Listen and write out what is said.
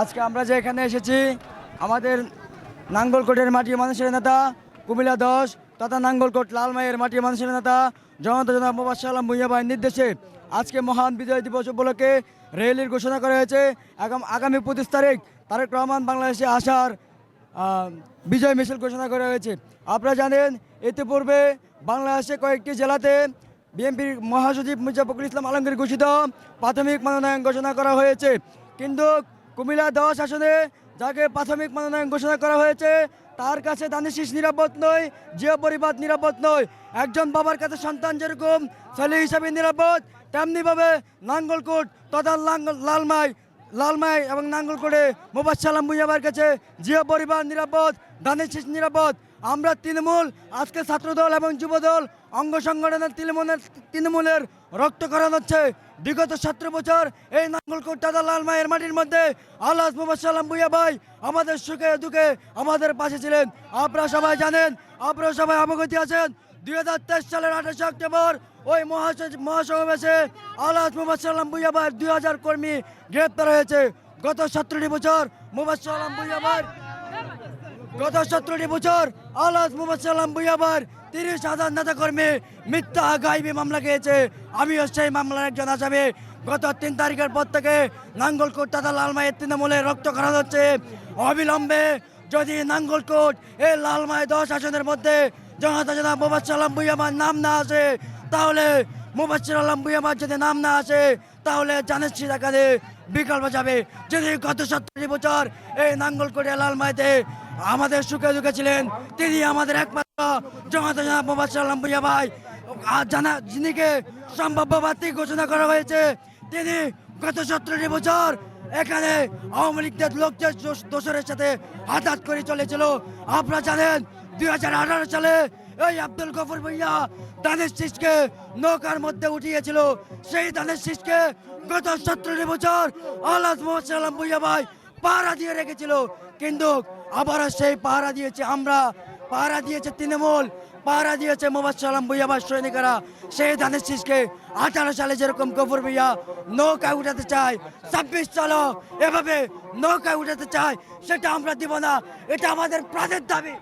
আজকে আমরা যে এখানে এসেছি, আমাদের নাঙ্গলকোটের মাটির মানুষের নেতা কুমিল্লা দশ, তথা নাঙ্গলকোট লালমাইয়ের মাটির মানুষের নেতা জনতা জনাব মোহাম্মদ সাল্লাম ভুইয়া ভাইয়ের নির্দেশে আজকে মহান বিজয় দিবস উপলক্ষে রেলির ঘোষণা করা হয়েছে। আগামী পঁচিশ তারিখ তারেক রহমান বাংলাদেশে আসার বিজয় মিছিল ঘোষণা করা হয়েছে। আপনারা জানেন, ইতিপূর্বে বাংলাদেশে কয়েকটি জেলাতে বিএনপির মহাসচিব মির্জা ফখরুল ইসলাম আলমগীর ঘোষিত প্রাথমিক মনোনয়ন ঘোষণা করা হয়েছে। কিন্তু কুমিল্লা দশ আসনে যাকে প্রাথমিক মনোনয়ন ঘোষণা করা হয়েছে, তার কাছে দানিশিস নিরাপদ নয় জিও পরিবার নিরাপদ নয়। একজন বাবার কাছে সন্তান যেরকম, ছেলে হিসাবে নিরাপদ, তেমনিভাবে নাঙ্গলকোট তথা লালমাই লালমাই এবং নাঙ্গলকোটে মোবাদ সালাম ভুইয়াবার কাছে, জিও পরিবার নিরাপদ দানিশিস নিরাপদ। আমরা তৃণমূল, আজকে ছাত্রদল এবং যুবদল অঙ্গ সংগঠনের তৃণমূলের তৃণমূলের রক্ত রক্তকরণ হচ্ছে। বিগত সতেরো বছর এই নাঙ্গলকোট দাদা লাল মায়ের মাটির মধ্যে। আল্লাহ মোহাম্মদ সাল্লাম ভুইয়া ভাই আমাদের সুখে দুঃখে আমাদের পাশে ছিলেন। আপনারা সবাই জানেন, আপনারা সবাই অবগতি আছেন। দুই হাজার তেইশ সালের আঠাশে অক্টোবর ওই মহাসমাবেশে আল্লাহ মোহাম্মদ সাল্লাম ভুইয়া ভাইয়ের দুই হাজার কর্মী গ্রেপ্তার হয়েছে। গত সতেরোটি বছর মোহাম্মদ সাল্লাম ভুইয়া ভাইয়ের গত সতেরোটি বছর আলাস মোহাম্মদ সাল্লাম বুয়াবার তিরিশ হাজার নেতা কর্মী মিথ্যা গাইবি মামলা খেয়েছে। আমিও সেই মামলার একজন আসামি। গত তিন তারিখের পর থেকে নাঙ্গলকোট তথা লালমায়ের তৃণমূলে রক্ত করা হচ্ছে। অবিলম্বে যদি নাঙ্গলকোট এই লালমায় দশ আসনের মধ্যে জনতা জনা মোহাম্মদ সাল্লাম বুয়াবার নাম না আসে, তাহলে মোহাম্মদ সাল্লাম বুয়াবার যদি নাম না আসে তাহলে জানেছি দেখালে বিকল্প যাবে যদি গত সত্তরটি বছর এই নাঙ্গলকোটে লালমাইতে আমাদের সুখে দুঃখে ছিলেন, তিনি আমাদের একমাত্র জমাতে জানা সাল্লাম ভুইয়া ভাই। আর জানা যিনিকে সম্ভাব্য প্রার্থী ঘোষণা করা হয়েছে, তিনি গত সতেরোটি বছর এখানে আওয়ামী লীগদের লোকদের দোষ- দোসরের সাথে হাতাত করে চলেছিল। আপনারা জানেন দুই হাজার আঠারো সালে এই আব্দুল গফর ভুইয়া দানের শীষকে নৌকার মধ্যে উঠিয়েছিল। সেই দানের শীষকে গত সতেরোটি বছর আলাদ মোহাম্মদ সাল্লাম ভুইয়া ভাই পাহারা দিয়ে রেখেছিল। কিন্তু আবারও সেই পাহারা দিয়েছে আমরা, পাহারা দিয়েছে তৃণমূল, পাহারা দিয়েছে মোহাম্মদ সালাম ভুইয়াবার সৈনিকেরা। সেই ধানের শীষকে আঠারো সালে যেরকম গফর ভুইয়া নৌকায় উঠাতে চায়, ছাব্বিশ সালও এভাবে নৌকায় উঠাতে চায়, সেটা আমরা দিব না। এটা আমাদের প্রাণের দাবি।